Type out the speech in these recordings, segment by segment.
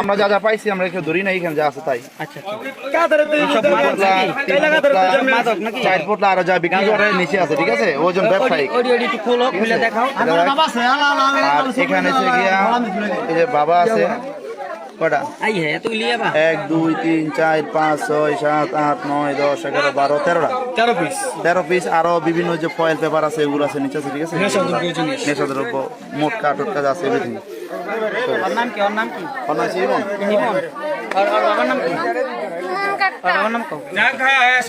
আমরা যা যা পাইছি আমরা এখানে ধরি না এখানে যা আছে তাই। চার ফুটলা আর যা বিক্রি করে নিচে আছে ঠিক আছে? ওজন ব্যবসায়িক ওডি ওডি একটু খোলো খুলে দেখাও। আর এখানে এসে গিয়া বাবা আছে কটা? এক দুই তিন চার পাঁচ ছয় সাত আট নয় দশ এগারো বারো তেরোটা? তেরো পিস তেরো পিস আরও বিভিন্ন যে ফয়েল পেপার আছে এগুলো আছে নিচে আছে ঠিক আছে? নেশা। দ্রব্য মোটকা টোটকা আছে এভরিথিং ওর নাম কি? ওর নাম কি? অনায়াসে ইমন। ইমন। আর আর বাবার নাম কি? বাবার নাম কও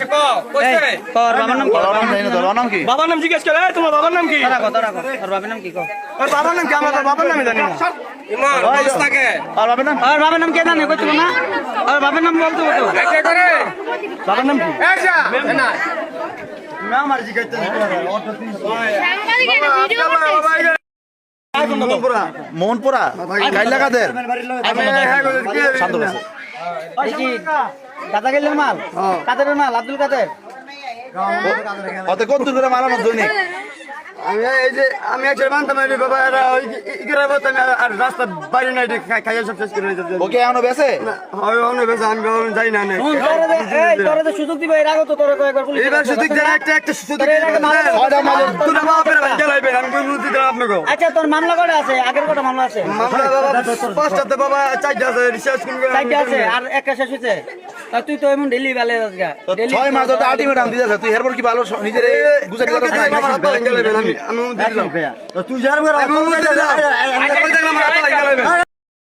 কো কইছে এই, কও, ওর বাবার নাম কি নাম জানি না তোর ওর নাম কি বাবার নাম জিজ্ঞেস করে তোমার বাবার নাম কি তোরা কও তোরা বাবার নাম কি কও ওর বাবার নাম কি আমরা তোর বাবার নামই জানি না ইমন বস থাকে আর বাবার নাম ওর বাবার নাম কে জানে কইছিল না ওর বাবার নাম বলতো তো কে করে বাবার নাম কি এসা না মোহনপুরা কাইলা কাদের দাদা গেলের মাল? কাদের মাল? আব্দুল কাদের? অত কত দূর করে মারানো দৈনিক আমি এই যে আমি একজন মানতাম এই বাবা এরা ওই ইগরা বলতে আমি আর রাস্তা বাইরে নাই খাইয়া সব শেষ করে দিতে ওকে এখনও বেছে হয় অনেক বেশি আমি বাবা যাই না না তোরে এই, তোরে তো সুযোগ দিব এর আগে তো তোরে কয়েকবার পুলিশ এবার শুধু দেন একটা একটা তোরে এর আগে মামলা ছয়টা মামলা। তুই না বাবা পেরে ভাঙ্গা লাইবেন আমি কই মুদি দিলাম আপনাকে? আচ্ছা তোর মামলা কটা আছে? আগের কটা মামলা আছে? মামলা বাবা পাঁচটাতে বাবা চারটা আছে রিসার্চ কোন চারটে আছে আর একটা শেষ হয়েছে তা তুই তো এমন ডেলি বেলে আজগা তো ছয় মাস তো আলটিমেটাম দিতেছে তুই এরপর কি ভালো নিজের ভাঙ্গা লাইবেন আমি আমি দিলাম তুই যার আমি